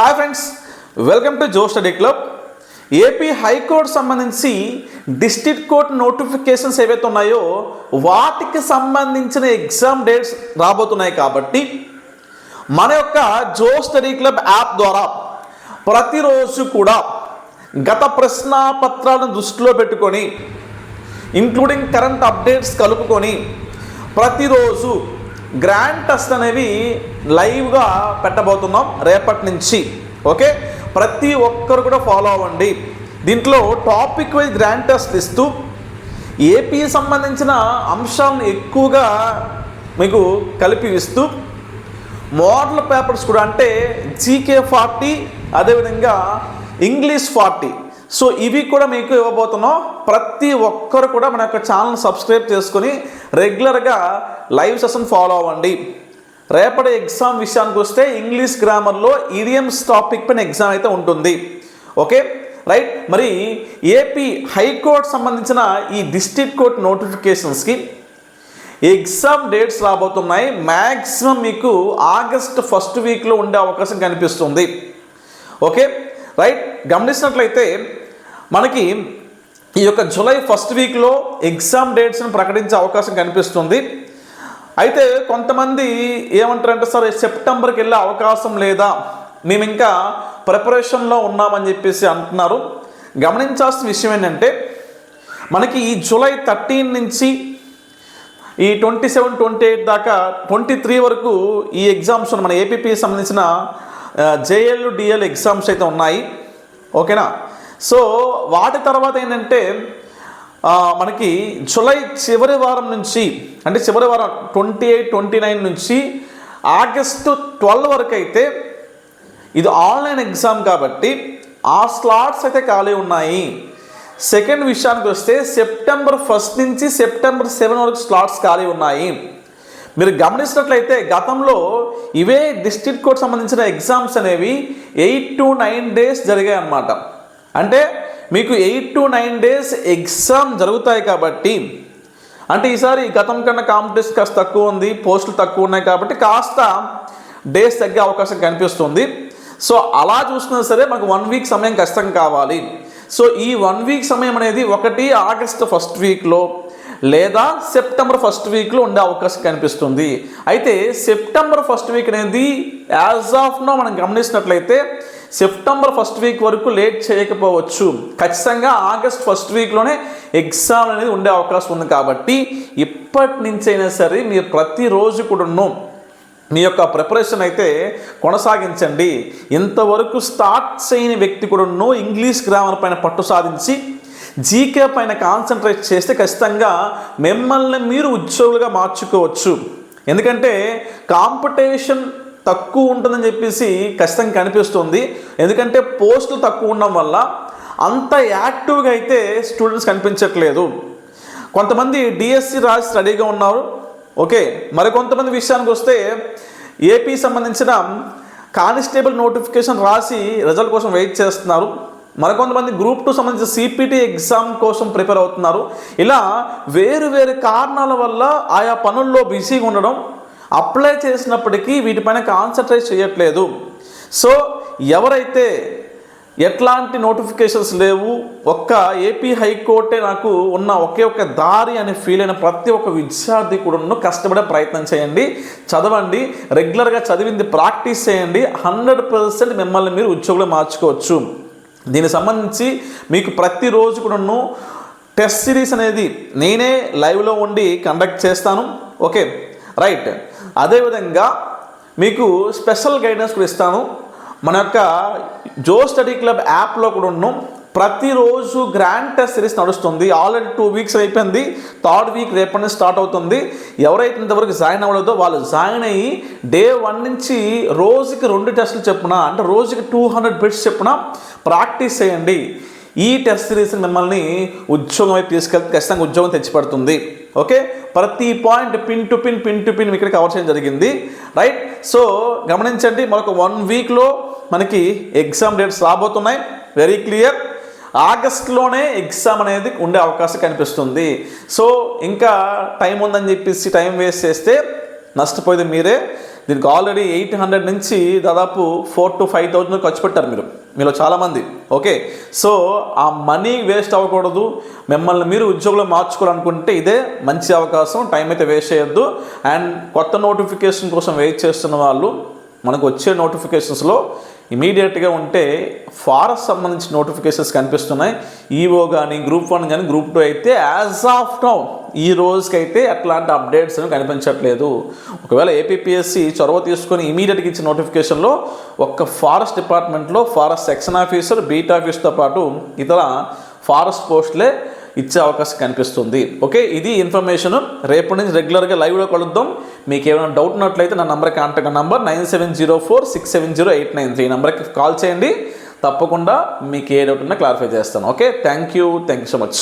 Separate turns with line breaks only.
Hi friends welcome to Jo study club AP high court సంబంధించి district court notifications ఏవైతే ఉన్నాయో వాటికి సంబంధించిన ఎగ్జామ్ డేట్స్ రాబోతున్నాయి కాబట్టి మన యొక్క జో స్టడీ క్లబ్ యాప్ ద్వారా ప్రతిరోజు కూడా గత ప్రశ్నాపత్రాలను దృష్టిలో పెట్టుకొని ఇంక్లూడింగ్ కరెంట్ అప్డేట్స్ కలుపుకొని ప్రతిరోజు గ్రాండ్ టెస్ట్ అనేవి లైవ్గా పెట్టబోతున్నాం రేపటి నుంచి ఓకే? ప్రతి ఒక్కరు కూడా ఫాలో అవ్వండి. దీంట్లో టాపిక్ వైజ్ గ్రాండ్ టెస్ట్ ఇస్తూ ఏపీ సంబంధించిన అంశాలను ఎక్కువగా మీకు కలిపి ఇస్తూ మోడల్ పేపర్స్ కూడా అంటే జీకే ఫార్టీ అదేవిధంగా ఇంగ్లీష్ ఫార్టీ. సో ఇవి కూడా మీకు ఇవ్వబోతున్నాం. ప్రతి ఒక్కరు కూడా మన యొక్క ఛానల్ సబ్స్క్రైబ్ చేసుకొని రెగ్యులర్గా లైవ్ సెషన్ ఫాలో అవ్వండి. రేపటి ఎగ్జామ్ విషయానికి వస్తే ఇంగ్లీష్ గ్రామర్లో ఇడియమ్స్ టాపిక్ పైన ఎగ్జామ్ అయితే ఉంటుంది. ఓకే? రైట్? మరి ఏపీ హైకోర్టు సంబంధించిన ఈ డిస్ట్రిక్ట్ కోర్ట్ నోటిఫికేషన్స్కి ఎగ్జామ్ డేట్స్ రాబోతున్నాయి. మ్యాక్సిమం మీకు ఆగస్ట్ ఫస్ట్ వీక్లో ఉండే అవకాశం కనిపిస్తుంది. ఓకే? రైట్? గమనించినట్లయితే మనకి ఈ యొక్క జూలై ఫస్ట్ వీక్లో ఎగ్జామ్ డేట్స్ని ప్రకటించే అవకాశం కనిపిస్తుంది. అయితే కొంతమంది ఏమంటారంటే సార్ సెప్టెంబర్కి వెళ్ళే అవకాశం లేదా? మేము ఇంకా ప్రిపరేషన్లో ఉన్నామని చెప్పేసి అంటున్నారు. గమనించాల్సిన విషయం ఏంటంటే మనకి ఈ జూలై థర్టీన్ నుంచి ఈ ట్వంటీ సెవెన్ ట్వంటీ ఎయిట్ దాకా ట్వంటీ త్రీ వరకు ఈ ఎగ్జామ్స్ మన ఏపీపీ సంబంధించిన జేఎల్ డిఎల్ ఎగ్జామ్స్ అయితే ఉన్నాయి. ఓకేనా? సో వాటి తర్వాత ఏంటంటే మనకి జూలై చివరి వారం నుంచి అంటే చివరి వారం ట్వంటీ ఎయిట్ ట్వంటీ నైన్ నుంచి ఆగస్టు ట్వెల్వ్ వరకు అయితే ఇది ఆన్లైన్ ఎగ్జామ్ కాబట్టి ఆ స్లాట్స్ అయితే ఖాళీ ఉన్నాయి. సెకండ్ విషయానికి వస్తే సెప్టెంబర్ ఫస్ట్ నుంచి సెప్టెంబర్ సెవెన్ వరకు స్లాట్స్ ఖాళీ ఉన్నాయి. మీరు గమనించినట్లయితే గతంలో ఇవే డిస్ట్రిక్ట్ కోర్ట్ సంబంధించిన ఎగ్జామ్స్ అనేవి ఎయిట్ టు నైన్ డేస్ జరిగాయి అన్నమాట అంటే మీకు eight to nine days exam జరుగుతాయి కాబట్టి అంటే ఈసారి గతం కన్నా కాంపిటీషన్ కాస్త తక్కువ ఉంది పోస్టులు తక్కువ ఉన్నాయి కాబట్టి కాస్త డేస్ తగ్గే అవకాశం కనిపిస్తుంది. సో అలా చూసినా సరే మాకు వన్ వీక్ సమయం కష్టం కావాలి. సో ఈ వన్ వీక్ సమయం అనేది ఒకటి ఆగస్ట్ ఫస్ట్ వీక్లో లేదా సెప్టెంబర్ ఫస్ట్ వీక్లో ఉండే అవకాశం కనిపిస్తుంది. అయితే సెప్టెంబర్ ఫస్ట్ వీక్ అనేది యాజ్ ఆఫ్ నో మనం గమనించినట్లయితే సెప్టెంబర్ ఫస్ట్ వీక్ వరకు లేట్ చేయకపోవచ్చు. ఖచ్చితంగా ఆగస్ట్ ఫస్ట్ వీక్లోనే ఎగ్జామ్ అనేది ఉండే అవకాశం ఉంది కాబట్టి ఇప్పటి నుంచైనా సరే మీరు ప్రతిరోజు కూడాను మీ యొక్క ప్రిపరేషన్ అయితే కొనసాగించండి. ఇంతవరకు స్టార్ట్ చేయని వ్యక్తి కూడాను ఇంగ్లీష్ గ్రామర్ పైన పట్టు సాధించి జీకే పైన కాన్సన్ట్రేట్ చేస్తే ఖచ్చితంగా మిమ్మల్ని మీరు ఉద్యోగులుగా మార్చుకోవచ్చు. ఎందుకంటే కాంపిటీషన్ తక్కువ ఉంటుందని చెప్పేసి ఖచ్చితంగా కనిపిస్తుంది. ఎందుకంటే పోస్టులు తక్కువ ఉండడం వల్ల అంత యాక్టివ్గా అయితే స్టూడెంట్స్ కనిపించట్లేదు. కొంతమంది డిఎస్సి రాసి స్టడీగా ఉన్నారు. ఓకే మరికొంతమంది విషయానికి వస్తే ఏపీ సంబంధించిన కానిస్టేబుల్ నోటిఫికేషన్ రాసి రిజల్ట్ కోసం వెయిట్ చేస్తున్నారు. మరికొంతమంది గ్రూప్ టూ సంబంధించిన సిపిటి ఎగ్జామ్ కోసం ప్రిపేర్ అవుతున్నారు. ఇలా వేరు వేరు కారణాల వల్ల ఆయా పనుల్లో బిజీగా ఉండడం అప్లై చేసినప్పటికీ వీటిపైన కాన్సన్ట్రేట్ చేయట్లేదు. సో ఎవరైతే ఎట్లాంటి నోటిఫికేషన్స్ లేవు ఒక్క ఏపీ హైకోర్టే నాకు ఉన్న ఒకే ఒక దారి అని ఫీల్ అయిన ప్రతి ఒక్క విద్యార్థి కూడా కష్టపడే ప్రయత్నం చేయండి. చదవండి. రెగ్యులర్గా చదివింది ప్రాక్టీస్ చేయండి. హండ్రెడ్ పర్సెంట్ మిమ్మల్ని మీరు ఉద్యోగులు మార్చుకోవచ్చు. దీనికి సంబంధించి మీకు ప్రతిరోజు కూడాను టెస్ట్ సిరీస్ అనేది నేనే లైవ్లో ఉండి కండక్ట్ చేస్తాను. ఓకే రైట్ అదేవిధంగా మీకు స్పెషల్ గైడెన్స్ కూడా ఇస్తాను. మన యొక్క జో స్టడీ క్లబ్ యాప్లో కూడా ఉన్నాం. ప్రతిరోజు గ్రాండ్ టెస్ట్ సిరీస్ నడుస్తుంది. ఆల్రెడీ టూ వీక్స్ అయిపోయింది. థర్డ్ వీక్ రేపటి నుంచి స్టార్ట్ అవుతుంది. ఎవరైతే ఇంతవరకు జాయిన్ అవ్వలేదో వాళ్ళు జాయిన్ అయ్యి డే వన్ నుంచి రోజుకి రెండు టెస్టులు చెప్పున అంటే రోజుకి టూ హండ్రెడ్ బిట్స్ చెప్పున ప్రాక్టీస్ చేయండి. ఈ టెస్ట్ సిరీస్ మిమ్మల్ని ఉద్యోగం వైపు తీసుకెళ్తే ఖచ్చితంగా ఉద్యోగం తెచ్చిపెడుతుంది. ఓకే? ప్రతి point pin to pin pin to pin ఇక్కడ కవర్ చేయడం జరిగింది. రైట్ సో గమనించండి మరొక వన్ వీక్లో మనకి ఎగ్జామ్ డేట్స్ రాబోతున్నాయి. వెరీ క్లియర్ ఆగస్ట్లోనే ఎగ్జామ్ అనేది ఉండే అవకాశం కనిపిస్తుంది. సో ఇంకా టైం ఉందని చెప్పేసి టైం వేస్ట్ చేస్తే నష్టపోయేది మీరే. దీనికి ఆల్రెడీ ఎయిట్ హండ్రెడ్ నుంచి దాదాపు ఫోర్ టు ఫైవ్ థౌజండ్ ఖర్చు పెట్టారు మీరు. మీలో చాలామంది. ఓకే? సో ఆ మనీ వేస్ట్ అవ్వకూడదు. మిమ్మల్ని మీరు ఉద్యోగంలో మార్చుకోవాలనుకుంటే ఇదే మంచి అవకాశం. టైం అయితే వేస్ట్ చేయొద్దు. అండ్ కొత్త నోటిఫికేషన్ కోసం వెయిట్ చేస్తున్న వాళ్ళు మనకు వచ్చే నోటిఫికేషన్స్లో ఇమీడియట్గా ఉంటే ఫారెస్ట్ సంబంధించిన నోటిఫికేషన్స్ కనిపిస్తున్నాయి. ఈఓ కానీ గ్రూప్ వన్ కానీ గ్రూప్ టూ అయితే యాజ్ ఆఫ్ నౌ ఈ రోజుకైతే అట్లాంటి అప్డేట్స్ కనిపించట్లేదు. ఒకవేళ ఏపీఎస్సి చొరవ తీసుకొని ఇమీడియట్గా ఇచ్చిన నోటిఫికేషన్లో ఒక్క ఫారెస్ట్ డిపార్ట్మెంట్లో ఫారెస్ట్ సెక్షన్ ఆఫీసర్ బీట్ ఆఫీస్తో పాటు ఇతర ఫారెస్ట్ పోస్టులే ఇచ్చే అవకాశం కనిపిస్తుంది. ఓకే ఇది ఇన్ఫర్మేషన్ రేపటి నుంచి రెగ్యులర్గా లైవ్లో కలుద్దాం. మీకు ఏమైనా డౌట్ ఉన్నట్లయితే నా number contact number nine seven zero four six seven zero eight nine three నెంబర్కి కాల్ చేయండి. తప్పకుండా మీకు ఏ డౌట్ ఉన్నా క్లారిఫై చేస్తాను. Okay thank you thank you so much